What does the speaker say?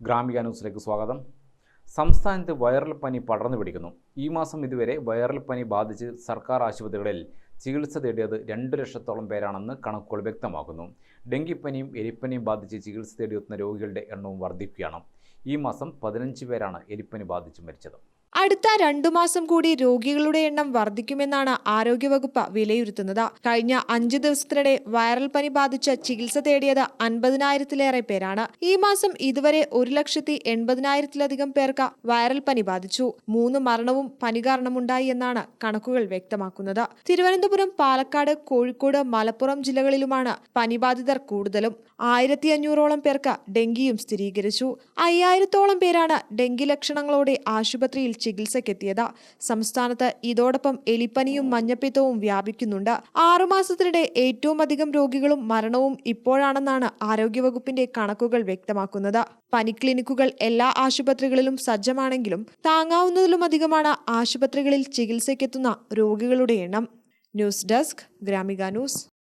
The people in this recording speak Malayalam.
ഗ്രാമിക ന്യൂസിലേക്ക് സ്വാഗതം. സംസ്ഥാനത്ത് വൈറൽ പനി പടർന്നു പിടിക്കുന്നു. ഈ മാസം ഇതുവരെ വൈറൽ പനി ബാധിച്ച് സർക്കാർ ആശുപത്രികളിൽ ചികിത്സ തേടിയത് രണ്ട് ലക്ഷത്തോളം പേരാണെന്ന് കണക്കുകൾ വ്യക്തമാക്കുന്നു. ഡെങ്കിപ്പനിയും എലിപ്പനിയും ബാധിച്ച് ചികിത്സ തേടിയെത്തുന്ന രോഗികളുടെ എണ്ണവും വർദ്ധിക്കുകയാണ്. ഈ മാസം പതിനഞ്ച് പേരാണ് എലിപ്പനി ബാധിച്ച് മരിച്ചത്. അടുത്ത രണ്ടു മാസം കൂടി രോഗികളുടെ എണ്ണം വർദ്ധിക്കുമെന്നാണ് ആരോഗ്യവകുപ്പ് വിലയിരുത്തുന്നത്. കഴിഞ്ഞ അഞ്ചു ദിവസത്തിനിടെ വൈറൽ പനി ബാധിച്ച് ചികിത്സ തേടിയത് അൻപതിനായിരത്തിലേറെ പേരാണ്. ഈ മാസം ഇതുവരെ ഒരു ലക്ഷത്തി എൺപതിനായിരത്തിലധികം പേർക്ക് വൈറൽ പനി ബാധിച്ചു. മൂന്ന് മരണവും പനി കാരണമുണ്ടായി എന്നാണ് കണക്കുകൾ വ്യക്തമാക്കുന്നത്. തിരുവനന്തപുരം പാലക്കാട് കോഴിക്കോട് മലപ്പുറം ജില്ലകളിലുമാണ് പനിബാധിതർ കൂടുതലും. ആയിരത്തി അഞ്ഞൂറോളം പേർക്ക് ഡെങ്കിയും സ്ഥിരീകരിച്ചു. അയ്യായിരത്തോളം പേരാണ് ഡെങ്കി ലക്ഷണങ്ങളോടെ ആശുപത്രിയിൽ ചികിത്സയ്ക്കെത്തിയത് സംസ്ഥാനത്ത് ഇതോടൊപ്പം എലിപ്പനിയും മഞ്ഞപ്പിത്തവും വ്യാപിക്കുന്നുണ്ട്. ആറുമാസത്തിനിടെ ഏറ്റവും അധികം രോഗികളും മരണവും ഇപ്പോഴാണെന്നാണ് ആരോഗ്യവകുപ്പിന്റെ കണക്കുകൾ വ്യക്തമാക്കുന്നത്. പനി ക്ലിനിക്കുകൾ എല്ലാ ആശുപത്രികളിലും സജ്ജമാണെങ്കിലും താങ്ങാവുന്നതിലുമധികമാണ് ആശുപത്രികളിൽ ചികിത്സയ്ക്കെത്തുന്ന രോഗികളുടെ എണ്ണം. News desk Gramika news.